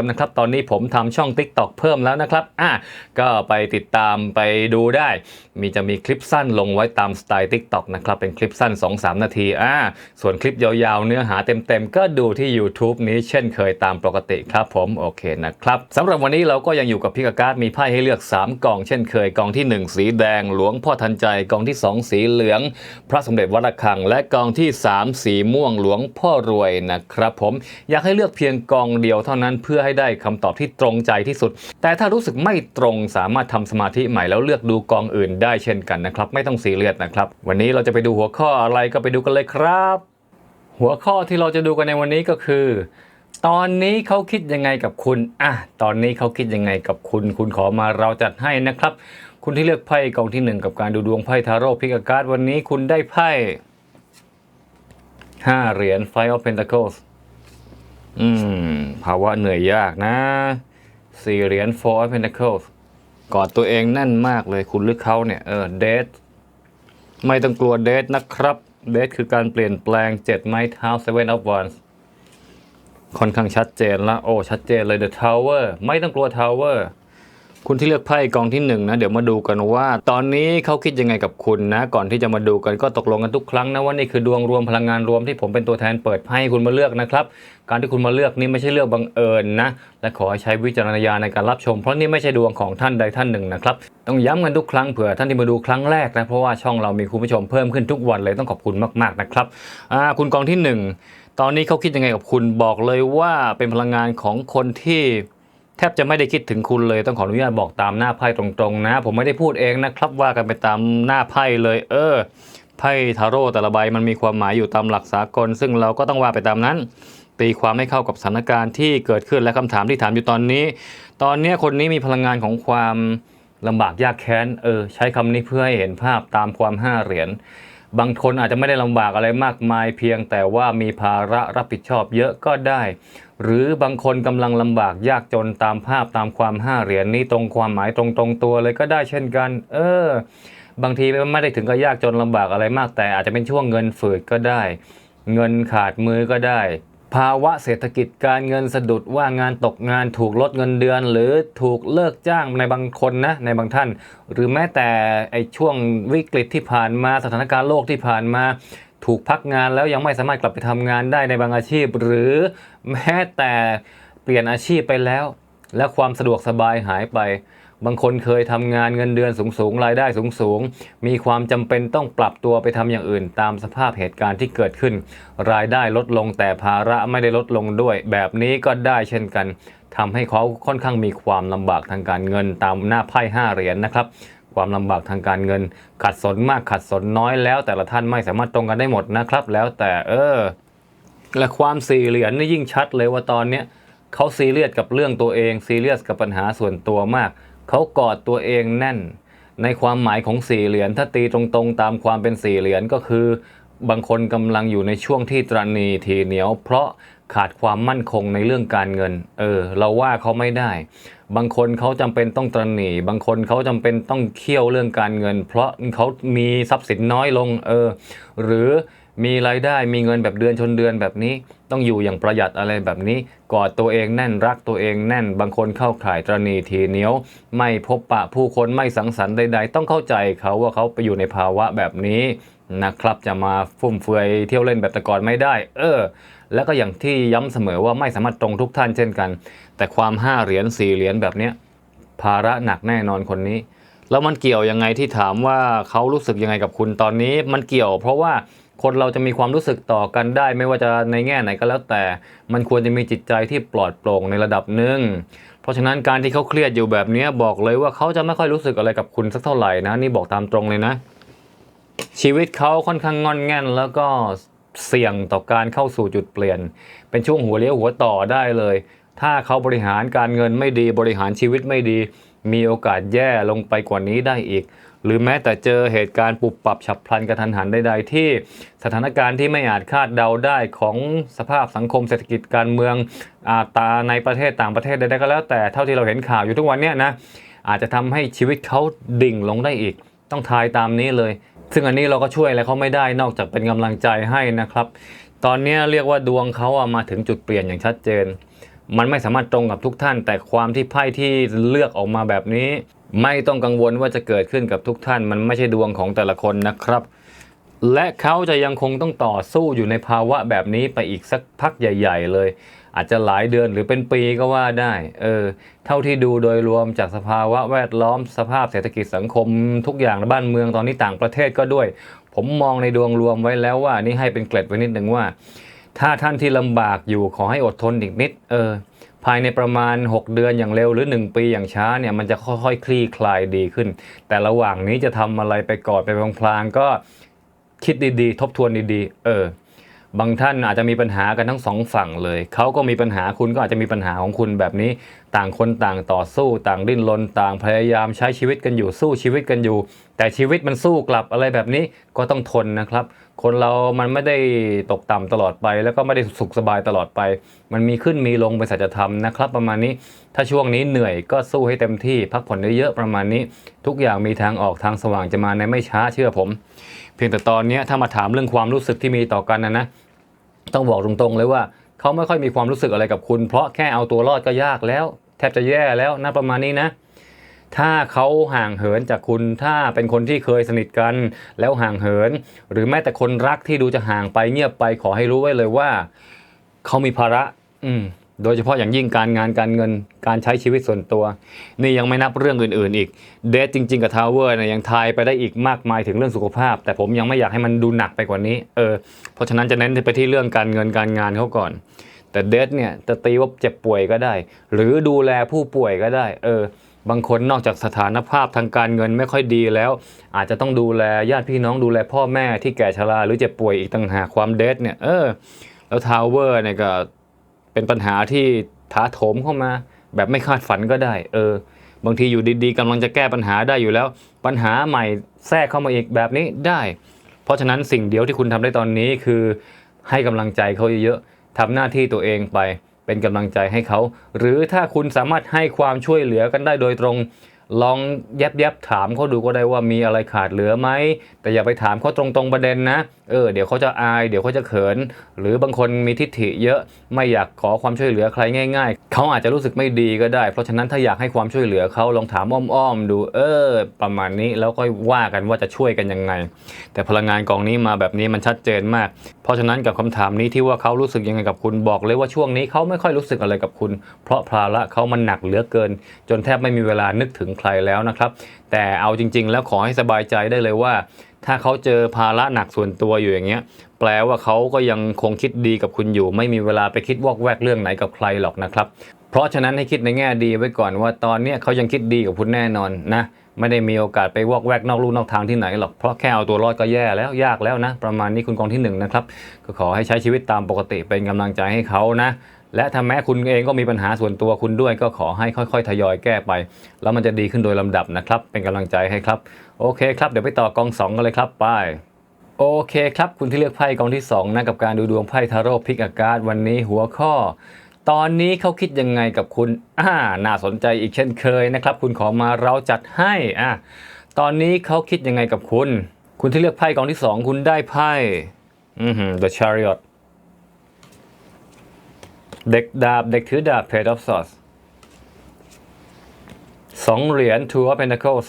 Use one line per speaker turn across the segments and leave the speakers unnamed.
มนะครับ ตอนนี้ผมทำช่อง TikTok เพิ่มแล้วนะครับอะก็ไปติดตามไปดูได้ มีจะมีคลิปสั้นลงไว้ตามสไตล์ TikTok นะครับ เป็นคลิปสั้น 2-3 นาทีอ่าส่วนคลิปยาวๆ เนื้อหาเต็มๆ ก็ดูที่ YouTube นี้เช่นเคยตามปกติครับผมโอเคนะครับสำหรับวันนี้เราก็ยังอยู่กับพี่กบการ์ดมีไพ่ให้เลือก 3กล่องเช่นเคยกล่องที่ 1 สีแดง หลวงพ่อทันใจกล่องที่ 2 สีเหลือง พระสมเด็จวัดระฆัง และกล่องที่ 3 สีม่วงหลวงพ่อรวยนะครับผมอยากให้เลือกเพียงกล่องเดียวเท่านั้นเพื่อให้ได้คำตอบที่ตรงใจที่สุด แต่ถ้ารู้สึกไม่ตรงสามารถทำสมาธิใหม่แล้วเลือกดูกองอื่นได้เช่นกันนะครับ ไม่ต้องซีเรียสนะครับ วันนี้เราจะไปดูหัวข้ออะไรก็ไปดูกันเลยครับ หัวข้อที่เราจะดูกันในวันนี้ก็คือ ตอนนี้เขาคิดยังไงกับคุณอะตอนนี้เขาคิดยังไงกับคุณ คุณขอมาเราจัดให้นะครับ คุณที่เลือกไพ่กองที่หนึ่งกับการดูดวงไพ่ทาโร่พิกาการ์ดวันนี้คุณได้ไพ่ห้าเหรียญ Five of Pentacles อืม ภาวะเหนื่อยยากนะสี่เหรียญ Four of Pentacles กอดตัวเองแน่นมากเลยคุณหรือเขาเนี่ยเออเดทไม่ต้องกลัวเดทนะครับเดทคือการเปลี่ยนแปลงเจ็ดไม้เท้า Seven of Wands ค่อนข้างชัดเจนละโอ้ชัดเจนเลย The Tower ไม่ต้องกลัว Tower คุณที่เลือกไพ่กองที่หนึ่งนะเดี๋ยวมาดูกันว่า ตอนนี้เขาคิดยังไงกับคุณนะ ก่อนที่จะมาดูกันก็ตกลงกันทุกครั้งนะว่านี่คือดวงรวมพลังงานรวมที่ผมเป็นตัวแทนเปิดไพ่ให้คุณมาเลือกนะครับ การที่คุณมาเลือกนี่ไม่ใช่เลือกบังเอิญนะ และขอใช้วิจารณญาณในการรับชม เพราะนี่ไม่ใช่ดวงของท่านใดท่านหนึ่งนะครับต้องย้ำกันทุกครั้งเผื่อท่านที่มาดูครั้งแรกนะเพราะว่าช่องเรามีคุณผู้ชมเพิ่มขึ้นทุกวันเลยต้องขอบคุณมากๆนะครับคุณกองที่หนึ่งตอนนี้เขาคิดยังไงกับคุณบอกเลยว่าเป็นพลังงานของคนที่ ทบจะไม่ได้คิดถึงคุณเลยต้องขออนุญาตบอกตามหน้าไพ่ตรงๆนะ ผมไม่ได้พูดเองนะครับว่ากันไปตามหน้าไพ่เลย เออไพ่ทาโร่แต่ละใบมันมีความหมายอยู่ตามหลักสากล ซึ่งเราก็ต้องว่าไปตามนั้น ตีความให้เข้ากับสถานการณ์ที่เกิดขึ้นและคำถามที่ถามอยู่ตอนนี้ ตอนนี้คนนี้มีพลังงานของความลำบากยากแค้นเออใช้คำนี้เพื่อให้เห็นภาพตามความห้าเหรียญบางคนอาจจะไม่ได้ลำบากอะไรมากมายเพียงแต่ว่ามีภาระรับผิดชอบเยอะก็ได้ หรือบางคนกำลังลำบากยากจนตามภาพตามความห้าเหรียญนี้ตรงความหมายตรงตรงตัวเลยก็ได้เช่นกัน เออ บางทีไม่ได้ถึงกับยากจนลำบากอะไรมาก แต่อาจจะเป็นช่วงเงินฝืดก็ได้ เงินขาดมือก็ได้ ภาวะเศรษฐกิจการเงินสะดุดว่างานตกงานถูกลดเงินเดือน หรือถูกเลิกจ้างในบางคนนะในบางท่าน หรือแม้แต่ไอช่วงวิกฤตที่ผ่านมาสถานการณ์โลกที่ผ่านมา ถูกพักงานแล้วยังไม่สามารถกลับไปทำงานได้ในบางอาชีพ หรือแม้แต่เปลี่ยนอาชีพไปแล้ว และความสะดวกสบายหายไป บางคนเคยทำงานเงินเดือนสูงๆรายได้สูงๆมีความจำเป็นต้องปรับตัวไปทำอย่างอื่น ตามสภาพเหตุการณ์ที่เกิดขึ้น รายได้ลดลงแต่ภาระไม่ได้ลดลงด้วย แบบนี้ก็ได้เช่นกันทำให้เขาค่อนข้างมีความลำบากทางการเงินตามหน้าไพ่ห้าเหรียญนะครับ ความลำบากทางการเงิน ขัดสนมากขัดสนน้อยแล้ว แต่ละท่านไม่สามารถตรงกันได้หมดนะครับ แล้วแต่เออ และความสี่เหรียญนี่ยิ่งชัดเลยว่าตอนเนี้ยเขาซีเรียสกับเรื่องตัวเองซีเรียสกับปัญหาส่วนตัวมาก เขากอดตัวเองแน่น ในความหมายของสี่เหรียญถ้าตีตรงๆ ตามความเป็นสี่เหรียญก็คือบางคนกำลังอยู่ในช่วงที่ตรณีทีเหนียว เพราะ ขาดความมั่นคงในเรื่องการเงิน เออ เราว่าเขาไม่ได้ บางคนเขาจำเป็นต้องตรณีบางคนเขาจำเป็นต้องเคี่ยวเรื่องการเงิน เพราะเขามีทรัพย์สินน้อยลง เออ หรือมีรายได้มีเงินแบบเดือนชนเดือนแบบนี้ ต้องอยู่อย่างประหยัดอะไรแบบนี้กอดตัวเองแน่นรักตัวเองแน่น บางคนเข้าข่ายตรณีทีเหนียว ไม่พบปะผู้คนไม่สังสรรค์ใด ๆ ต้องเข้าใจเขาว่าเขาไปอยู่ในภาวะแบบนี้นะครับจะมาฟุ่มเฟือยเที่ยวเล่นแบบแต่ก่อนไม่ได้ เออ แล้วก็อย่างที่ย้ำเสมอว่าไม่สามารถตรงทุกท่านเช่นกัน แต่ความห้าเหรียญสี่เหรียญแบบเนี้ยภาระหนักแน่นอนคนนี้ แล้วมันเกี่ยวยังไงที่ถามว่าเขารู้สึกยังไงกับคุณตอนนี้ มันเกี่ยว เพราะว่าคนเราจะมีความรู้สึกต่อกันได้ ไม่ว่าจะในแง่ไหนก็แล้วแต่ มันควรจะมีจิตใจที่ปลอดโปร่งในระดับหนึ่งเพราะฉะนั้นการที่เขาเครียดอยู่แบบนี้บอกเลยว่าเขาจะไม่ค่อยรู้สึกอะไรกับคุณสักเท่าไหร่นะ นี่บอกตามตรงเลยนะ ชีวิตเขาค่อนข้างงอนแง่นแล้วก็ เสี่ยงต่อการเข้าสู่จุดเปลี่ยน เป็นช่วงหัวเลี้ยวหัวต่อได้เลย ถ้าเขาบริหารการเงินไม่ดีบริหารชีวิตไม่ดี มีโอกาสแย่ลงไปกว่านี้ได้อีก หรือแม้แต่เจอเหตุการณ์ปรับปรับฉับพลันกระทันหันใดๆที่สถานการณ์ที่ไม่อาจคาดเดาได้ของสภาพสังคมเศรษฐกิจการเมืองอาตาในประเทศต่างประเทศใดๆก็แล้วแต่เท่าที่เราเห็นข่าวอยู่ทุกวันเนี้ยนะอาจจะทำให้ชีวิตเขาดิ่งลงได้อีก ต้องทายตามนี้เลย ซึ่งอันนี้เราก็ช่วยอะไรเขาไม่ได้นอกจากเป็นกำลังใจให้นะครับ ตอนนี้เรียกว่าดวงเขาอะมาถึงจุดเปลี่ยนอย่างชัดเจน มันไม่สามารถตรงกับทุกท่าน แต่ความที่ไพ่ที่เลือกออกมาแบบนี้ ไม่ต้องกังวลว่าจะเกิดขึ้นกับทุกท่าน มันไม่ใช่ดวงของแต่ละคนนะครับ และเขาจะยังคงต้องต่อสู้อยู่ในภาวะแบบนี้ไปอีกสักพักใหญ่ ๆ เลย อาจจะหลายเดือนหรือเป็นปีก็ว่าได้ เออ เท่าที่ดูโดยรวมจากสภาวะแวดล้อมสภาพเศรษฐกิจสังคม ทุกอย่างในบ้านเมืองตอนนี้ต่างประเทศก็ด้วย ผมมองในดวงรวมไว้แล้วว่านี่ให้เป็นเกล็ดไว้นิดหนึ่งว่า ถ้าท่านที่ลำบากอยู่ขอให้อดทนอีกนิด เออ ภายในประมาณ 6 เดือนอย่างเร็วหรือ 1 ปีอย่างช้าเนี่ยมันจะค่อยๆคลี่คลายดีขึ้น แต่ระหว่างนี้จะทำอะไรไปก่อนไปพลางๆก็ คิดดีๆ ทบทวนดีๆ เออ บางท่านอาจจะมีปัญหากันทั้งสองฝั่งเลย เขาก็มีปัญหาคุณก็อาจจะมีปัญหาของคุณแบบนี้ ต่างคนต่างต่อสู้ต่างดิ้นรนต่างพยายามใช้ชีวิตกันอยู่สู้ชีวิตกันอยู่ แต่ชีวิตมันสู้กลับอะไรแบบนี้ก็ต้องทนนะครับ คนเรามันไม่ได้ตกต่ำตลอดไป แล้วก็ไม่ได้สุขสบายตลอดไป มันมีขึ้นมีลงเป็นสัจธรรมนะครับ ประมาณนี้ถ้าช่วงนี้เหนื่อยก็สู้ให้เต็มที่ พักผ่อนเยอะๆประมาณนี้ ทุกอย่างมีทางออกทางสว่างจะมาในไม่ช้าเชื่อผม เพียงแต่ตอนนี้ถ้ามาถามเรื่องความรู้สึกที่มีต่อกันนะนะต้องบอกตรงๆเลยว่า เขาไม่ค่อยมีความรู้สึกอะไรกับคุณ เพราะแค่เอาตัวรอดก็ยากแล้ว แทบจะแย่แล้วนะประมาณนี้นะ ถ้าเขาห่างเหินจากคุณถ้าเป็นคนที่เคยสนิทกัน แล้วห่างเหิน หรือแม้แต่คนรักที่ดูจะห่างไปเงียบไปขอให้รู้ไว้เลยว่า เขามีภาระ อืม โดยเฉพาะอย่างยิ่งการงานการเงินการใช้ชีวิตส่วนตัว นี่ยังไม่นับเรื่องอื่นๆ อีกเดทจริง ๆ กับทาวเวอร์เนี่ยยังทายไปได้อีกมากมายถึงเรื่องสุขภาพ แต่ผมยังไม่อยากให้มันดูหนักไปกว่านี้เออเพราะฉะนั้นจะเน้นไปที่เรื่องการเงินการงานเขาก่อน แต่เดทเนี่ยจะตีว่าเจ็บป่วยก็ได้ หรือดูแลผู้ป่วยก็ได้เออบางคนนอกจากสถานภาพทางการเงินไม่ค่อยดีแล้ว อาจจะต้องดูแลญาติพี่น้องดูแลพ่อแม่ที่แก่ชราหรือเจ็บป่วยอีกต่างหากความเดทเนี่ยเออแล้วทาวเวอร์เนี่ยก็ เป็นปัญหาที่ถาโถมเข้ามา แบบไม่คาดฝันก็ได้ เออ บางทีอยู่ดีๆกำลังจะแก้ปัญหาได้อยู่แล้ว ปัญหาใหม่แทรกเข้ามาอีกแบบนี้ได้ เพราะฉะนั้นสิ่งเดียวที่คุณทำได้ตอนนี้คือให้กำลังใจเขาเยอะๆทำหน้าที่ตัวเองไป เป็นกำลังใจให้เขา หรือถ้าคุณสามารถให้ความช่วยเหลือกันได้โดยตรงลองยบแยบๆถามเขาดูก็ได้ว่ามีอะไรขาดเหลือไหม แต่อย่าไปถามเขาตรงๆประเด็นนะ เออเดี๋ยวเขาจะอาย เดี๋ยวเขาจะเขิน หรือบางคนมีทิฐิเยอะไม่อยากขอความช่วยเหลือใครง่าย ๆ เขาอาจจะรู้สึกไม่ดีก็ได้ เพราะฉะนั้นถ้าอยากให้ความช่วยเหลือเขาลองถามอ้อมๆดู เออ ประมาณนี้แล้วค่อยว่ากันว่าจะช่วยกันยังไง แต่พลังงานกองนี้มาแบบนี้มันชัดเจนมาก เพราะฉะนั้นกับคำถามนี้ที่ว่าเขารู้สึกยังไงกับคุณบอกเลยว่าช่วงนี้เขาไม่ค่อยรู้สึกอะไรกับคุณ เพราะภาระเขามันหนักเหลือเกิน จนแทบไม่มีเวลานึกถึงใครแล้วนะครับ แต่เอาจริง ๆ แล้วขอให้สบายใจได้เลยว่า ถ้าเขาเจอภาระหนักส่วนตัวอยู่อย่างเงี้ย แปลว่าเขาก็ยังคงคิดดีกับคุณอยู่ ไม่มีเวลาไปคิดวอกแวกเรื่องไหนกับใครหรอกนะครับ เพราะฉะนั้นให้คิดในแง่ดีไว้ก่อนว่าตอนนี้เขายังคิดดีกับคุณแน่นอนนะไม่ได้มีโอกาสไปวอกแวกนอกลู่นอกทางที่ไหนหรอกเพราะแค่เอาตัวรอดก็แย่แล้วยากแล้วนะ ประมาณนี้คุณกองที่หนึ่งนะครับก็ขอให้ใช้ชีวิตตามปกติเป็นกำลังใจให้เขานะ และถ้าแม้คุณเองก็มีปัญหาส่วนตัวคุณด้วยก็ขอให้ค่อยๆ ทยอยแก้ไป แล้วมันจะดีขึ้นโดยลำดับนะครับ เป็นกำลังใจให้ครับ โอเคครับ เดี๋ยวไปต่อกองสองกันเลยครับไปโอเคครับ คุณที่เลือกไพ่กองที่2นะกับการดูดวงไพ่ทาโร่พิกอากาศวันนี้หัวข้อ ตอนนี้เขาคิดยังไงกับคุณอ่าน่าสนใจอีกเช่นเคยนะครับ คุณขอมาเราจัดให้อะตอนนี้เขาคิดยังไงกับคุณ คุณที่เลือกไพ่กองที่ 2 คุณได้ไพ่อือหือ The Chariot เด็กดาบ เด็กถือดาบ Page of Swords สองเหรียญ Two of Pentacles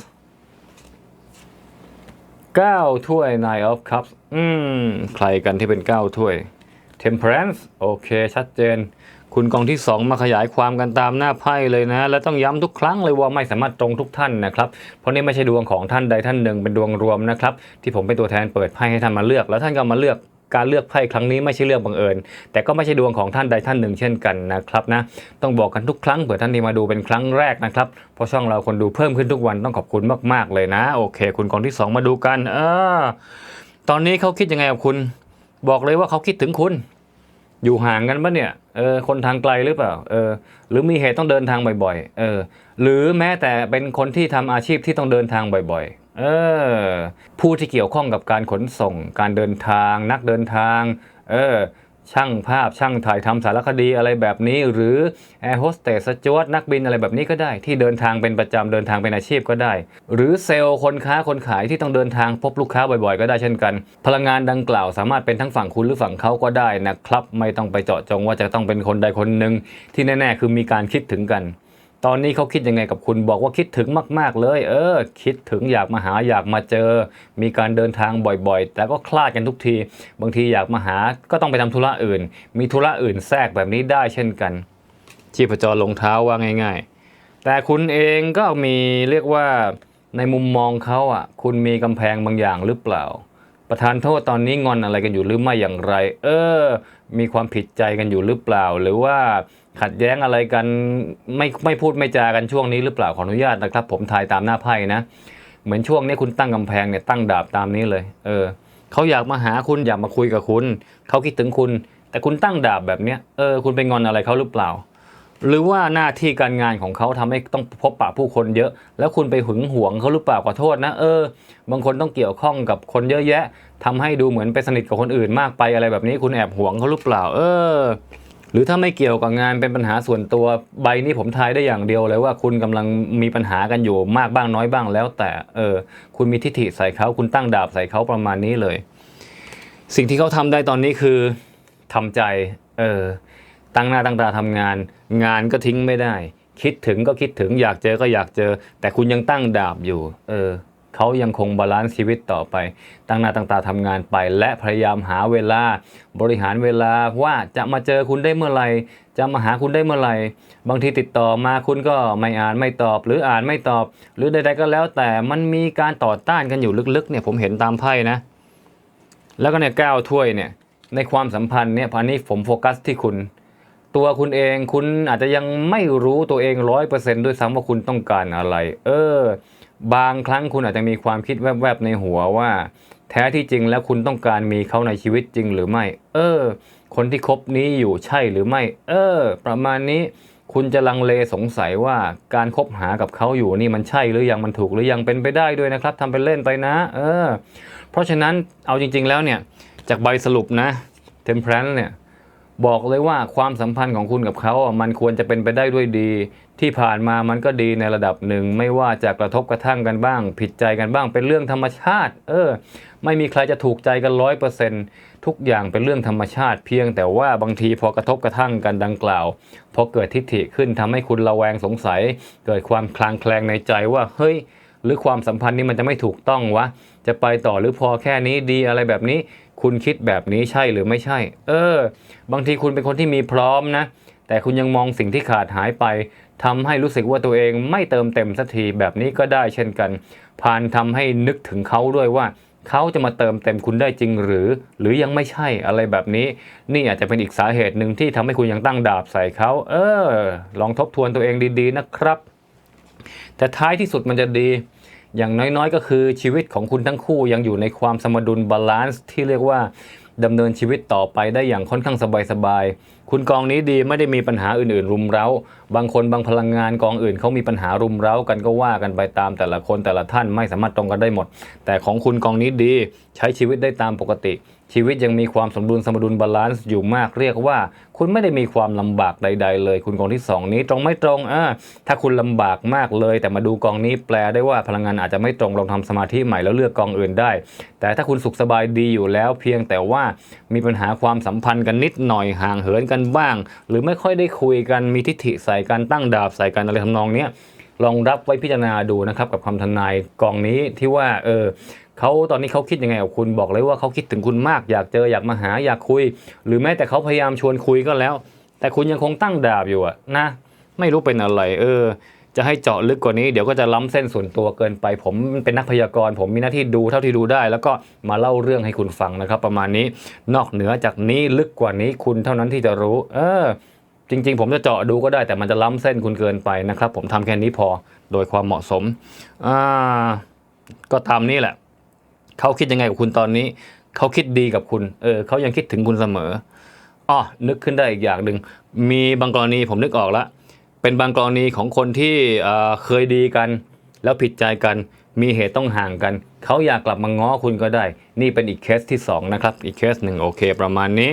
เก้าถ้วย Nine of Cups อืม ใครกันที่เป็นเก้าถ้วย Temperance โอเค ชัดเจน คุณกองที่ 2 มาขยายความกันตามหน้าไพ่เลยนะ และต้องย้ำทุกครั้งเลยว่าไม่สามารถตรงทุกท่านนะครับ เพราะนี่ไม่ใช่ดวงของท่านใดท่านหนึ่งเป็นดวงรวมนะครับ ที่ผมเป็นตัวแทนเปิดไพ่ให้ท่านมาเลือก แล้วท่านก็มาเลือก การเลือกไพ่ครั้งนี้ไม่ใช่เรื่องบังเอิญ แต่ก็ไม่ใช่ดวงของท่านใดท่านหนึ่งเช่นกันนะครับนะต้องบอกกันทุกครั้งเผื่อท่านที่มาดูเป็นครั้งแรกนะครับเพราะช่องเราคนดูเพิ่มขึ้นทุกวันต้องขอบคุณมากๆเลยนะ โอเค คุณกองที่ 2 มาดูกันเออตอนนี้เขาคิดยังไงกับคุณ บอกเลยว่าเขาคิดถึงคุณ อยู่ห่างกันปะเนี่ยเออคนทางไกลหรือเปล่าเออหรือมีเหตุต้องเดินทางบ่อยๆเออหรือแม้แต่เป็นคนที่ทำอาชีพที่ต้องเดินทางบ่อยๆ เออผู้ที่เกี่ยวข้องกับการขนส่ง การเดินทาง นักเดินทาง เออช่างภาพช่างถ่ายทำสารคดีอะไรแบบนี้ หรือแอร์โฮสเตสจวตนักบินอะไรแบบนี้ก็ได้ ที่เดินทางเป็นประจำเดินทางเป็นอาชีพก็ได้ หรือเซลล์คนค้าคนขายที่ต้องเดินทางพบลูกค้าบ่อยๆ ก็ได้เช่นกัน พลังงานดังกล่าวสามารถเป็นทั้งฝั่งคุณหรือฝั่งเขาก็ได้นะครับ ไม่ต้องไปเจาะจงว่าจะต้องเป็นคนใดคนหนึ่งที่แน่ ๆ คือมีการคิดถึงกัน ตอนนี้เขาคิดยังไงกับคุณบอกว่าคิดถึงมาก ๆ เลย เออ คิดถึงอยากมาหาอยากมาเจอ มีการเดินทางบ่อยๆ แต่ก็คลาดกันทุกที บางทีอยากมาหาก็ต้องไปทำธุระอื่น มีธุระอื่นแทรกแบบนี้ได้เช่นกัน ชีพจรลงเท้าว่าง่าย ๆ แต่คุณเองก็มีเรียกว่าในมุมมองเขาอะ คุณมีกำแพงบางอย่างหรือเปล่า ประธานโทษตอนนี้งอนอะไรกันอยู่หรือไม่อย่างไร เออ มีความผิดใจกันอยู่หรือเปล่า หรือว่า ขัดแย้งอะไรกันไม่ไม่พูดไม่จากันช่วงนี้หรือเปล่าขออนุญาตนะครับ ผมทายตามหน้าไพ่นะ เหมือนช่วงนี้คุณตั้งกำแพงเนี่ยตั้งดาบตามนี้เลย เออเขาอยากมาหาคุณอยากมาคุยกับคุณเขาคิดถึงคุณ แต่คุณตั้งดาบแบบเนี้ยเออคุณไปงอนอะไรเขาหรือเปล่า หรือว่าหน้าที่การงานของเขาทำให้ต้องพบปะผู้คนเยอะ แล้วคุณไปหึงหวงเขาหรือเปล่าขอโทษนะเออ บางคนต้องเกี่ยวข้องกับคนเยอะแยะทำให้ดูเหมือนไปสนิทกับคนอื่นมากไปอะไรแบบนี้ คุณแอบหวงเขาหรือเปล่า เออ หรือถ้าไม่เกี่ยวกับงานเป็นปัญหาส่วนตัวใบนี้ผมทายได้อย่างเดียวเลยว่าคุณกำลังมีปัญหากันอยู่มากบ้างน้อยบ้างแล้ว แต่เออคุณมีทิฐิใส่เขาคุณตั้งดาบใส่เขาประมาณนี้เลย สิ่งที่เขาทำได้ตอนนี้คือทำใจเออตั้งหน้าตั้งตาทำงาน งานก็ทิ้งไม่ได้ คิดถึงก็คิดถึงอยากเจอก็อยากเจอ แต่คุณยังตั้งดาบอยู่ เออ เขายังคงบาลานซ์ชีวิตต่อไป ตั้งหน้าตั้งตาทำงานไป และพยายามหาเวลาบริหารเวลาว่าจะมาเจอคุณได้เมื่อไหร่จะมาหาคุณได้เมื่อไหร่ บางทีติดต่อมาคุณก็ไม่อ่านไม่ตอบ หรืออ่านไม่ตอบ หรือใดๆก็แล้วแต่มันมีการต่อต้านกันอยู่ลึกๆเนี่ยผมเห็นตามไพ่นะ แล้วก็เนี่ยก้าวถ้วยเนี่ยในความสัมพันธ์เนี่ยพันนี้ผมโฟกัสที่คุณตัวคุณเองคุณอาจจะยังไม่รู้ตัวเองร้อยเปอร์เซนต์ด้วยซ้ำว่าคุณต้องการอะไร เออ บางครั้งคุณอาจจะมีความคิดแวบๆในหัวว่า แท้ที่จริงแล้วคุณต้องการมีเขาในชีวิตจริงหรือไม่ เออ คนที่คบนี้อยู่ใช่หรือไม่ เออ ประมาณนี้คุณจะลังเลสงสัยว่าการคบหากับเขาอยู่นี่มันใช่หรือยังมันถูกหรือยังเป็นไปได้ด้วยนะครับทำเป็นเล่นไปนะ เออ เพราะฉะนั้นเอาจริง ๆ แล้วเนี่ยจากใบสรุปนะเทมเพลนเนี่ยบอกเลยว่าความสัมพันธ์ของคุณกับเขาอะมันควรจะเป็นไปได้ด้วยดี ที่ผ่านมามันก็ดีในระดับหนึ่ง ไม่ว่าจะกระทบกระทั่งกันบ้าง ผิดใจกันบ้างเป็นเรื่องธรรมชาติ เออ ไม่มีใครจะถูกใจกันร้อยเปอร์เซนทุกอย่างเป็นเรื่องธรรมชาติ เพียงแต่ว่าบางทีพอกระทบกระทั่งกันดังกล่าว พอเกิดทิฏฐิขึ้นทำให้คุณระแวงสงสัย เกิดความคลางแคลงในใจว่าเฮ้ยหรือความสัมพันธ์นี้มันจะไม่ถูกต้องวะ จะไปต่อหรือพอแค่นี้ดีอะไรแบบนี้ คุณคิดแบบนี้ใช่หรือไม่ใช่ เออ บางทีคุณเป็นคนที่มีพร้อมนะ แต่คุณยังมองสิ่งที่ขาดหายไป ทำให้รู้สึกว่าตัวเองไม่เติมเต็มสักทีแบบนี้ก็ได้เช่นกัน พานทำให้นึกถึงเขาด้วยว่าเขาจะมาเติมเต็มคุณได้จริงหรือ หรือยังไม่ใช่อะไรแบบนี้ นี่อาจจะเป็นอีกสาเหตุหนึ่งที่ทำให้คุณยังตั้งดาบใส่เขาเออ ลองทบทวนตัวเองดีๆนะครับ แต่ท้ายที่สุดมันจะดี อย่างน้อยๆ ก็คือชีวิตของคุณทั้งคู่ยังอยู่ในความสมดุลบาลานซ์ที่เรียกว่า ดำเนินชีวิตต่อไปได้อย่างค่อนข้างสบายๆ คุณกองนี้ดีไม่ได้มีปัญหาอื่นๆ รุมเร้า บางคนบางพลังงานกองอื่นเขามีปัญหารุมเร้ากันก็ว่ากันไปตามแต่ละคนแต่ละท่านไม่สามารถตรงกันได้หมด แต่ของคุณกองนี้ดีใช้ชีวิตได้ตามปกติ ชีวิตยังมีความสมดุลสมดุลบาลานซ์อยู่มากเรียกว่า คุณไม่ได้มีความลำบากใด ๆ เลย คุณกองที่สองนี้ตรงไม่ตรงอ่าถ้าคุณลำบากมากเลย แต่มาดูกองนี้แปลได้ว่าพลังงานอาจจะไม่ตรงลองทำสมาธิใหม่แล้วเลือกกองอื่นได้ แต่ถ้าคุณสุขสบายดีอยู่แล้ว เพียงแต่ว่ามีปัญหาความสัมพันธ์กันนิดหน่อยห่างเหินกันบ้าง หรือไม่ค่อยได้คุยกันมีทิฐิใส่กันตั้งดาบใส่กันอะไรทำนองเนี้ยลองรับไว้พิจารณาดูนะครับกับคำทำนายกองนี้ที่ว่าเออ เขาตอนนี้เขาคิดยังไงกับคุณบอกเลยว่าเขาคิดถึงคุณมาก อยากเจออยากมาหาอยากคุย หรือแม้แต่เขาพยายามชวนคุยก็แล้ว แต่คุณยังคงตั้งดาบอยู่อะนะ ไม่รู้เป็นอะไร เออ จะให้เจาะลึกกว่านี้เดี๋ยวก็จะล้ำเส้นส่วนตัวเกินไป ผมเป็นนักพยากรณ์ผมมีหน้าที่ดูเท่าที่ดูได้ แล้วก็มาเล่าเรื่องให้คุณฟังนะครับ ประมาณนี้นอกเหนือจากนี้ลึกกว่านี้คุณเท่านั้นที่จะรู้ เออจริงๆ ผมจะเจาะดูก็ได้แต่มันจะล้ำเส้นคุณเกินไปนะครับ ผมทำแค่นี้พอโดยความเหมาะสมอ่าก็ตามนี้แหละ เขาคิดยังไงกับคุณตอนนี้ เขาคิดดีกับคุณ เออเขายังคิดถึงคุณเสมออ๋อนึกขึ้นได้อีกอย่างหนึ่งมีบางกรณีผมนึกออกละเป็นบางกรณีของคนที่เอ่อเคยดีกัน แล้วผิดใจกัน มีเหตุต้องห่างกัน เขาอยากกลับมาง้อคุณก็ได้ นี่เป็นอีกเคสที่สองนะครับอีกเคสหนึ่งโอเค ประมาณนี้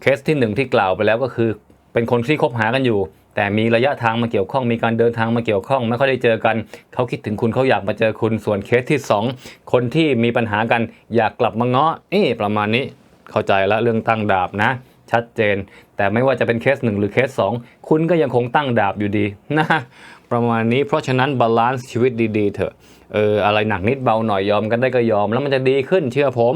เคสที่หนึ่งที่กล่าวไปแล้วก็คือ เป็นคนที่คบหากันอยู่ แต่มีระยะทางมาเกี่ยวข้องมีการเดินทางมาเกี่ยวข้อง ไม่ค่อยได้เจอกันเขาคิดถึงคุณเขาอยากมาเจอคุณส่วนเคสที่สองคนที่มีปัญหากันอยากกลับมาเง้อนี่ประมาณนี้เข้าใจแล้วเรื่องตั้งดาบนะ ชัดเจน แต่ไม่ว่าจะเป็นเคสหนึ่งหรือเคสสองคุณก็ยังคงตั้งดาบอยู่ดีนะประมาณนี้เพราะฉะนั้นบาลานซ์ชีวิตดีๆเถอะเอออะไรหนักนิดเบาหน่อยยอมกันได้ก็ยอม แล้วมันจะดีขึ้นเชื่อผม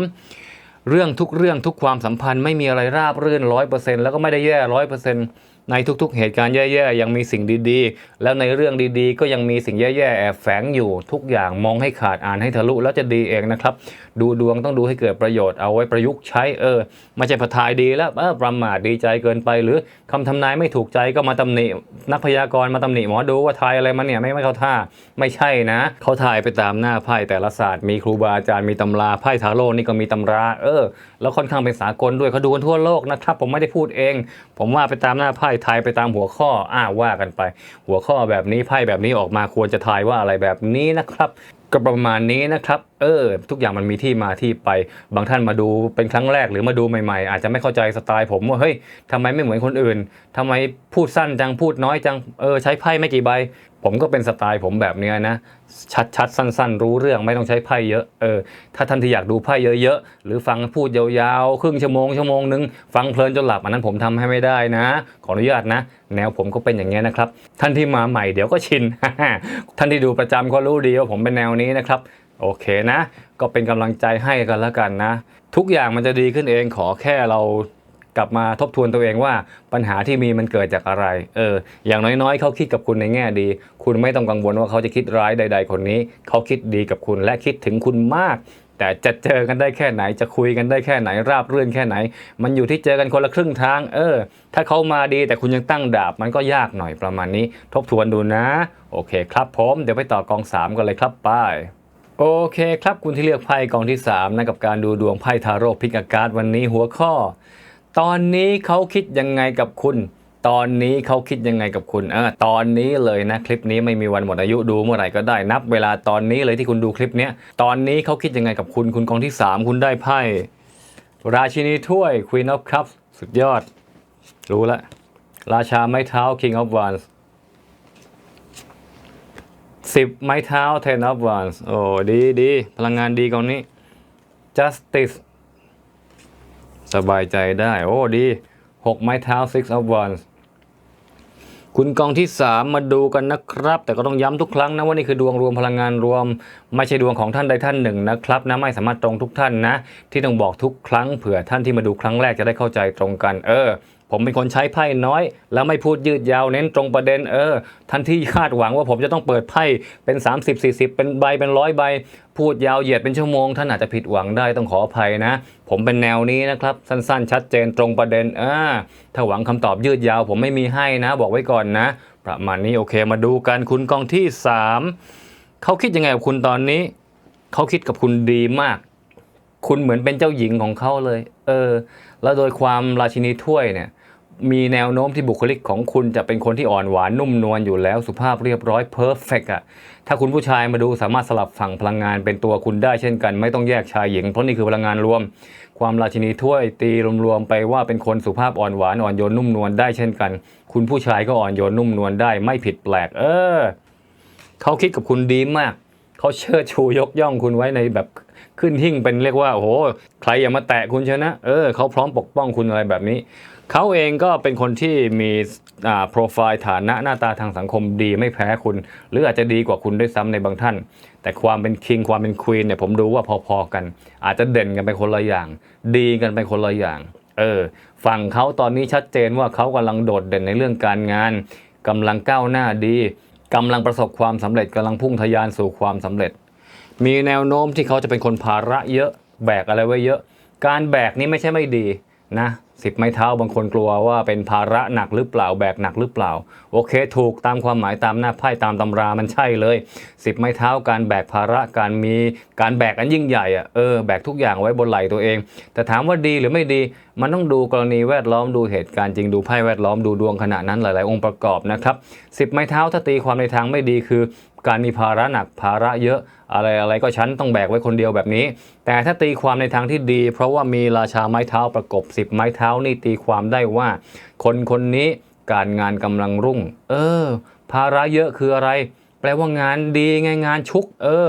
เรื่องทุกเรื่องทุกความสัมพันธ์ไม่มีอะไรราบรื่นร้อยเปอร์เซ็นต์แล้วก็ไม่ได้แย่ร้อยเปอร์เซ็นต์ ในทุกๆ เหตุการณ์แย่ๆ ยังมีสิ่งดีๆ แล้วในเรื่องดีๆ ก็ยังมีสิ่งแย่ๆ แอบแฝงอยู่ทุกอย่างมองให้ขาดอ่านให้ทะลุแล้วจะดีเองนะครับ ดูดวงต้องดูให้เกิดประโยชน์เอาไว้ประยุกต์ใช้เออไม่ใช่พทายดีแล้วเออประมาทดีใจเกินไป หรือคำทำนายไม่ถูกใจก็มาตำหนินักพยากรณ์มาตำหนิหมอดูว่าทายอะไรมาเนี่ยไม่ไม่เข้าท่าไม่ใช่นะเขาทายไปตามหน้าไพ่แต่ละศาสตร์มีครูบาอาจารย์มีตำราไพ่ทาโร่นี่ก็มีตำราเออ แล้วค่อนข้างเป็นสากลด้วยเขาดูกันทั่วโลกนะครับ ผมไม่ได้พูดเอง ผมว่าไปตามหน้าไพ่ทายไปตามหัวข้ออ้าว่ากันไป หัวข้อแบบนี้ไพ่แบบนี้ออกมาควรจะทายว่าอะไรแบบนี้นะครับ ก็ประมาณนี้นะครับ เออ ทุกอย่างมันมีที่มาที่ไป บางท่านมาดูเป็นครั้งแรกหรือมาดูใหม่ๆ อาจจะไม่เข้าใจสไตล์ผมว่าเฮ้ยทำไมไม่เหมือนคนอื่นทำไมพูดสั้นจังพูดน้อยจังเออใช้ไพ่ไม่กี่ใบ ผมก็เป็นสไตล์ผมแบบเนี้ยนะ ชัดๆ สั้น ๆ รู้เรื่องไม่ต้องใช้ไพ่เยอะเออถ้าท่านที่อยากดูไพ่เยอะๆ หรือฟังพูดยาวๆ ครึ่งชั่วโมงชั่วโมงนึงฟังเพลินจนหลับอันนั้นผมทำให้ไม่ได้นะ ขออนุญาตนะ แนวผมก็เป็นอย่างเงี้ยนะครับ ท่านที่มาใหม่เดี๋ยวก็ชินท่านที่ดูประจำก็รู้ดีว่าผมเป็นแนวนี้นะครับ โอเคนะ ก็เป็นกำลังใจให้กันแล้วกันนะ ทุกอย่างมันจะดีขึ้นเองขอแค่เรากลับมาทบทวนตัวเองว่าปัญหาที่มีมันเกิดจากอะไร เออ อย่างน้อยๆ เขาคิดกับคุณในแง่ดี คุณไม่ต้องกังวลว่าเขาจะคิดร้ายใด ๆ คนนี้ เขาคิดดีกับคุณและคิดถึงคุณมาก แต่จะเจอกันได้แค่ไหน จะคุยกันได้แค่ไหน ราบเรื่นแค่ไหน มันอยู่ที่เจอกันคนละครึ่งทาง เออ ถ้าเขามาดีแต่คุณยังตั้งดาบ มันก็ยากหน่อยประมาณนี้ ทบทวนดูนะ โอเคครับผม เดี๋ยวไปต่อกองสามกันเลยครับไป้าย โอเคครับคุณที่เลือกไพ่กองที่3นะกับการดูดวงไพ่ทาโร่พิกอาการดวันนี้หัวข้อ ตอนนี้เขาคิดยังไงกับคุณ ตอนนี้เขาคิดยังไงกับคุณเออตอนนี้เลยนะคลิปนี้ไม่มีวันหมดอายุดูเมื่อไหร่ก็ได้นับเวลาตอนนี้เลยที่คุณดูคลิปเนี้ยตอนนี้เขาคิดยังไงกับคุณ คุณกองที่ 3 คุณได้ไพ่ราชินีถ้วย Queen of Cups สุดยอด รู้ละราชาไม้เท้า King of Wands สิบไม้เท้า Ten of Wands โอ้ดีดีพลังงานดีกองนี้ Justice สบายใจได้ โอ้ดีหกไม้เท้า Six of Wands คุณกองที่ 3 มาดูกันนะครับ แต่ก็ต้องย้ำทุกครั้งนะว่านี่คือดวงรวมพลังงานรวม ไม่ใช่ดวงของท่านใดท่านหนึ่งนะครับนะไม่สามารถตรงทุกท่านนะ ที่ต้องบอกทุกครั้งเผื่อท่านที่มาดูครั้งแรกจะได้เข้าใจตรงกัน เออ ผมเป็นคนใช้ไพ่น้อย แล้วไม่พูดยืดยาวเน้นตรงประเด็นเออท่านที่คาดหวังว่าผมจะต้องเปิดไพ่เป็น 30 40 เป็นใบเป็นร้อยใบ พูดยาวเหยียดเป็นชั่วโมงท่านอาจจะผิดหวังได้ต้องขออภัยนะ ผมเป็นแนวนี้นะครับ สั้นๆ ชัดเจนตรงประเด็นอ่าถ้าหวังคำตอบยืดยาว ผมไม่มีให้นะ บอกไว้ก่อนนะ ประมาณนี้โอเคมาดูกันคุณกองที่ 3เขาคิดยังไงกับคุณตอนนี้เขาคิดกับคุณดีมาก คุณเหมือนเป็นเจ้าหญิงของเขาเลย เออ แล้วโดยความราชินีถ้วยเนี่ย มีแนวโน้มที่บุคลิกของคุณจะเป็นคนที่อ่อนหวานนุ่มนวลอยู่แล้วสุภาพเรียบร้อยเพอร์เฟกอะถ้าคุณผู้ชายมาดูสามารถสลับฝั่งพลังงานเป็นตัวคุณได้เช่นกัน ไม่ต้องแยกชายหญิงเพราะนี่คือพลังงานรวม ความราชินีถ้วยตีรวมๆไปว่าเป็นคนสุภาพอ่อนหวานอ่อนโยนนุ่มนวลได้เช่นกัน คุณผู้ชายก็อ่อนโยนนุ่มนวลได้ไม่ผิดแปลก เออเขาคิดกับคุณดีมากเขาเชิดชูยกย่องคุณไว้ในแบบขึ้นหิ่งเป็นเรียกว่าโอ้โหใครอย่ามาแตะคุณชนะ เออเขาพร้อมปกป้องคุณอะไรแบบนี้ เขาเองก็เป็นคนที่มีโปรไฟล์ฐานะหน้าตาทางสังคมดีไม่แพ้คุณ หรืออาจจะดีกว่าคุณด้วยซ้ำในบางท่าน แต่ความเป็นคิงความเป็นควีนเนี่ยผมดูว่าพอๆกัน อาจจะเด่นกันไปคนละอย่าง ดีกันไปคนละอย่างเออฝั่งเขาตอนนี้ชัดเจนว่าเขากำลังโดดเด่นในเรื่องการงานกำลังก้าวหน้าดีกำลังประสบความสำเร็จกำลังพุ่งทะยานสู่ความสำเร็จ มีแนวโน้มที่เขาจะเป็นคนภาระเยอะแบกอะไรไว้เยอะ การแบกนี่ไม่ใช่ไม่ดีนะ สิบไม้เท้าบางคนกลัวว่าเป็นภาระหนักหรือเปล่าแบกหนักหรือเปล่า โอเค ถูกตามความหมายตามหน้าไพ่ตามตำรามันใช่เลยสิบไม้เท้าการแบกภาระการมีการแบกอันยิ่งใหญ่อะเออแบกทุกอย่างไว้บนไหล่ตัวเอง แต่ถามว่าดีหรือไม่ดี มันต้องดูกรณีแวดล้อมดูเหตุการณ์จริงดูไพ่แวดล้อมดูดวงขณะนั้นหลาย ๆ องค์ประกอบนะครับสิบไม้เท้าถ้าตีความในทางไม่ดีคือ การมีภาระหนักภาระเยอะอะไรอะไรก็ฉันต้องแบกไว้คนเดียวแบบนี้ แต่ถ้าตีความในทางที่ดี เพราะว่ามีราชาไม้เท้าประกบ 10 ไม้เท้านี่ตีความได้ว่า คนคนนี้การงานกำลังรุ่ง เออ ภาระเยอะคืออะไร แปลว่างานดีไงงานชุก เออ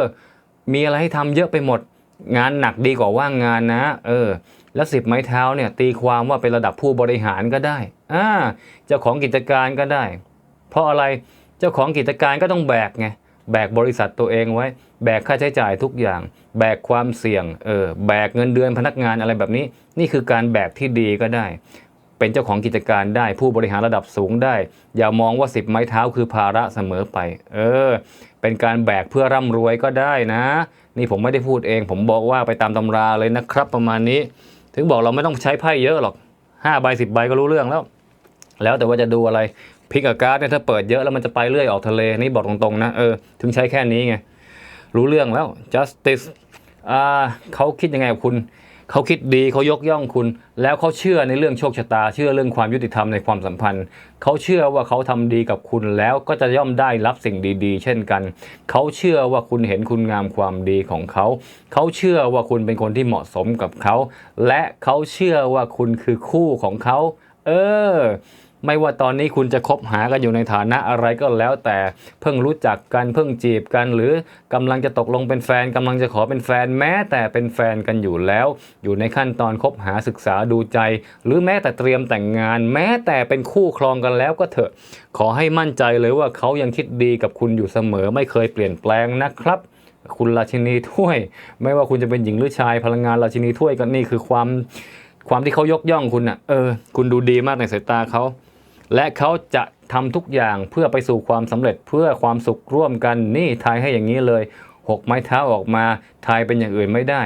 มีอะไรให้ทำเยอะไปหมด งานหนักดีกว่าว่างงานนะ เออ แล้วสิบไม้เท้าเนี่ยตีความว่าเป็นระดับผู้บริหารก็ได้อ่าเจ้าของกิจการก็ได้ เพราะอะไรเจ้าของกิจการก็ต้องแบกไง แบกบริษัทตัวเองไว้ แบกค่าใช้จ่ายทุกอย่าง แบกความเสี่ยงเออแบกเงินเดือนพนักงานอะไรแบบนี้ นี่คือการแบกที่ดีก็ได้ เป็นเจ้าของกิจการได้ผู้บริหารระดับสูงได้ อย่ามองว่าสิบไม้เท้าคือภาระเสมอไป เออ เป็นการแบกเพื่อร่ำรวยก็ได้นะ นี่ผมไม่ได้พูดเอง ผมบอกว่าไปตามตำราเลยนะครับ ประมาณนี้ ถึงบอกเราไม่ต้องใช้ไพ่เยอะหรอกห้าใบสิบใบก็รู้เรื่องแล้ว แล้วแต่ว่าจะดูอะไร พิกกับการเนี่ยถ้าเปิดเยอะแล้วมันจะไปเรื่อยออกทะเลนี่บอกตรงๆนะเออถึงใช้แค่นี้ไงรู้เรื่องแล้ว justice อ่าเขาคิดยังไงกับคุณเขาคิดดีเขายกย่องคุณ แล้วเขาเชื่อในเรื่องโชคชะตา เชื่อเรื่องความยุติธรรมในความสัมพันธ์เขาเชื่อว่าเขาทำดีกับคุณแล้วก็จะย่อมได้รับสิ่งดีๆ เช่นกันเขาเชื่อว่าคุณเห็นคุณงามความดีของเขาเขาเชื่อว่าคุณเป็นคนที่เหมาะสมกับเขาและเขาเชื่อว่าคุณคือคู่ของเขา เออ ไม่ว่าตอนนี้คุณจะคบหากันอยู่ในฐานะอะไรก็แล้วแต่เพิ่งรู้จักกันเพิ่งจีบกัน หรือกำลังจะตกลงเป็นแฟนกำลังจะขอเป็นแฟนแม้แต่เป็นแฟนกันอยู่แล้ว อยู่ในขั้นตอนคบหาศึกษาดูใจ หรือแม้แต่เตรียมแต่งงาน แม้แต่เป็นคู่ครองกันแล้วก็เถอะ ขอให้มั่นใจเลยว่าเขายังคิดดีกับคุณอยู่เสมอ ไม่เคยเปลี่ยนแปลงนะครับคุณราชินีถ้วย ไม่ว่าคุณจะเป็นหญิงหรือชายพลังงานราชินีถ้วยก็นี่คือความความที่เขายกย่องคุณอะเออ คุณดูดีมากในสายตาเขา และเขาจะทำทุกอย่างเพื่อไปสู่ความสำเร็จเพื่อความสุขร่วมกันนี่ทายให้อย่างนี้เลยหกไม้เท้าออกมาทายเป็นอย่างอื่นไม่ได้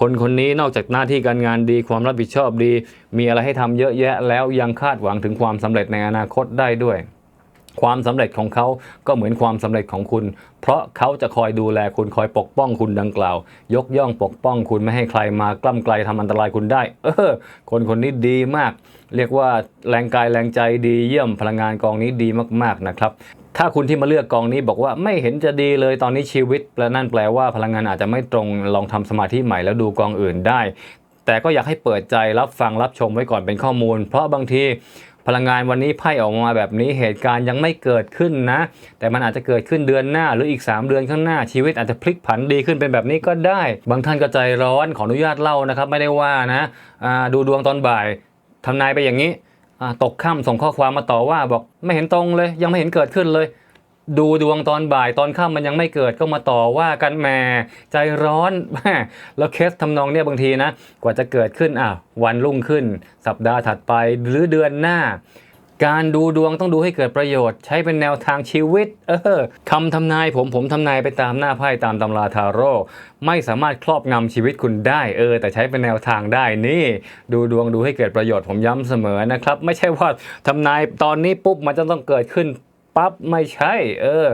คนคนนี้นอกจากหน้าที่การงานดีความรับผิดชอบดี มีอะไรให้ทำเยอะแยะแล้วยังคาดหวังถึงความสำเร็จในอนาคตได้ด้วย ความสำเร็จของเขาก็เหมือนความสำเร็จของคุณ เพราะเขาจะคอยดูแลคุณคอยปกป้องคุณดังกล่าว ยกย่องปกป้องคุณไม่ให้ใครมากล้ำไกลทำอันตรายคุณได้ เออ คนคนนี้ดีมาก เรียกว่าแรงกายแรงใจดีเยี่ยมพลังงานกองนี้ดีมากๆนะครับถ้าคุณที่มาเลือกกองนี้บอกว่าไม่เห็นจะดีเลยตอนนี้ชีวิตแปลนั่นแปลว่าพลังงานอาจจะไม่ตรงลองทำสมาธิใหม่แล้วดูกองอื่นได้ แต่ก็อยากให้เปิดใจรับฟังรับชมไว้ก่อนเป็นข้อมูล เพราะบางที พลังงานวันนี้ไพ่ออกมาแบบนี้เหตุการณ์ยังไม่เกิดขึ้นนะ แต่มันอาจจะเกิดขึ้นเดือนหน้าหรืออีก 3 เดือนข้างหน้าชีวิตอาจจะพลิกผันดีขึ้นเป็นแบบนี้ก็ได้ บางท่านก็ใจร้อนขออนุญาตเล่านะครับ ไม่ได้ว่านะดูดวงตอนบ่ายทำนายไปอย่างนี้ตกค่ำส่งข้อความมาต่อว่าบอกไม่เห็นตรงเลย ยังไม่เห็นเกิดขึ้นเลย ดูดวงตอนบ่ายตอนค่ำมันยังไม่เกิดก็มาต่อว่ากันแหมใจร้อนแหมแล้วเคสทำนองเนี่ยบางทีนะ กว่าจะเกิดขึ้นอะวันรุ่งขึ้น สัปดาห์ถัดไปหรือเดือนหน้า การดูดวงต้องดูให้เกิดประโยชน์ ใช้เป็นแนวทางชีวิต เออคำทำนายผมผมทำนายไปตามหน้าไพ่ตามตำราทาโร่ไม่สามารถครอบงำชีวิตคุณได้เออ แต่ใช้เป็นแนวทางได้นี่ ดูดวงดูให้เกิดประโยชน์ผมย้ำเสมอนะครับ ไม่ใช่ว่าทำนายตอนนี้ปุ๊บมันจะต้องเกิดขึ้น ปั๊บไม่ใช่ เออ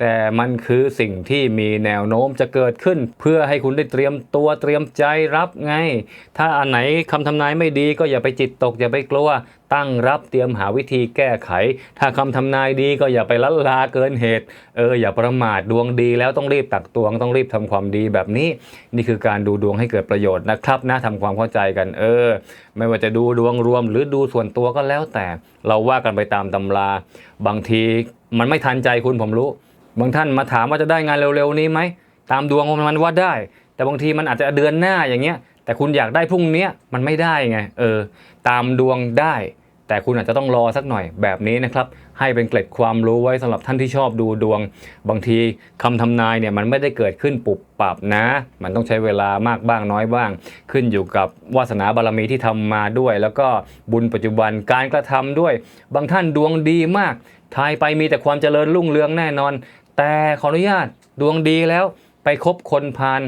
แต่มันคือสิ่งที่มีแนวโน้มจะเกิดขึ้น เพื่อให้คุณได้เตรียมตัวเตรียมใจรับไง ถ้าอันไหนคำทำนายไม่ดีก็อย่าไปจิตตกอย่าไปกลัว ตั้งรับเตรียมหาวิธีแก้ไข ถ้าคำทำนายดีก็อย่าไปลัลาเกินเหตุ เอออย่าประมาทดวงดี แล้วต้องรีบตักตวงต้องรีบทำความดีแบบนี้ นี่คือการดูดวงให้เกิดประโยชน์นะครับนะทำความเข้าใจกัน เออ ไม่ว่าจะดูดวงรวม หรือดูส่วนตัวก็แล้วแต่ เราว่ากันไปตามตำรา บางทีมันไม่ทันใจคุณผมรู้ บางท่านมาถามว่าจะได้งานเร็วๆนี้ไหมตามดวงมันว่าได้ แต่บางทีมันอาจจะเดือนหน้าอย่างเงี้ย แต่คุณอยากได้พรุ่งนี้มันไม่ได้ไงเออตามดวงได้ แต่คุณอาจจะต้องรอสักหน่อยแบบนี้นะครับ ให้เป็นเกล็ดความรู้ไว้สำหรับท่านที่ชอบดูดวง บางทีคำทำนายเนี่ยมันไม่ได้เกิดขึ้นปุบปับนะ มันต้องใช้เวลามากบ้างน้อยบ้าง ขึ้นอยู่กับวาสนาบารมีที่ทำมาด้วย แล้วก็บุญปัจจุบันการกระทำด้วย บางท่านดวงดีมากทายไปมีแต่ความเจริญรุ่งเรืองแน่นอน แต่ขออนุญาตดวงดีแล้ว ไปคบคนพาล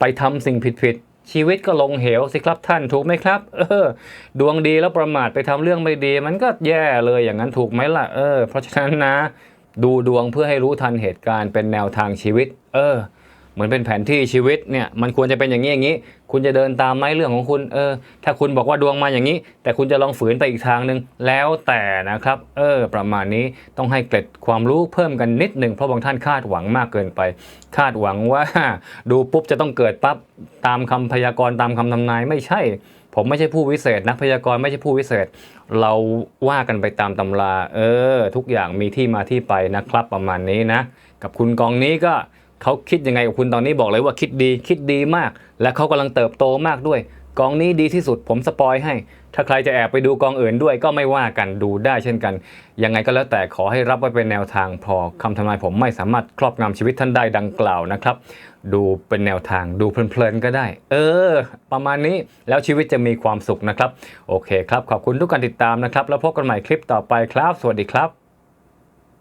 ไปทำสิ่งผิดๆชีวิตก็ลงเหวสิครับท่านถูกไหมครับ เออ ดวงดีแล้วประมาทไปทำเรื่องไม่ดี มันก็แย่เลยอย่างนั้นถูกไหมล่ะเออ เพราะฉะนั้นนะ ดูดวงเพื่อให้รู้ทันเหตุการณ์เป็นแนวทางชีวิต เออ เหมือนเป็นแผนที่ชีวิตเนี่ยมันควรจะเป็นอย่างนี้อย่างนี้ คุณจะเดินตามไหมเรื่องของคุณเออถ้าคุณบอกว่าดวงมาอย่างนี้ แต่คุณจะลองฝืนไปอีกทางหนึ่งแล้วแต่นะครับ เออ ประมาณนี้ต้องให้เกร็ดความรู้เพิ่มกันนิดหนึ่งเพราะบางท่านคาดหวังมากเกินไป คาดหวังว่าดูปุ๊บจะต้องเกิดปั๊บตามคำพยากรณ์ตามคำทำนายไม่ใช่ ผมไม่ใช่ผู้วิเศษนักพยากรณ์ไม่ใช่ผู้วิเศษ เราว่ากันไปตามตำรา เออ ทุกอย่างมีที่มาที่ไปนะครับ ประมาณนี้นะ กับคุณกองนี้ก็ เขาคิดยังไงกับคุณตอนนี้บอกเลยว่าคิดดีคิดดีมาก และเขากำลังเติบโตมากด้วย กองนี้ดีที่สุดผมสปอยให้ ถ้าใครจะแอบไปดูกองอื่นด้วยก็ไม่ว่ากันดูได้เช่นกัน ยังไงก็แล้วแต่ขอให้รับไว้เป็นแนวทางพอคำทำนายผมไม่สามารถครอบงำชีวิตท่านได้ดังกล่าวนะครับ ดูเป็นแนวทางดูเพลินๆก็ได้ เออ ประมาณนี้แล้วชีวิตจะมีความสุขนะครับ โอเคครับขอบคุณทุกการติดตามนะครับ แล้วพบกันใหม่คลิปต่อไปครับ สวัสดีครับ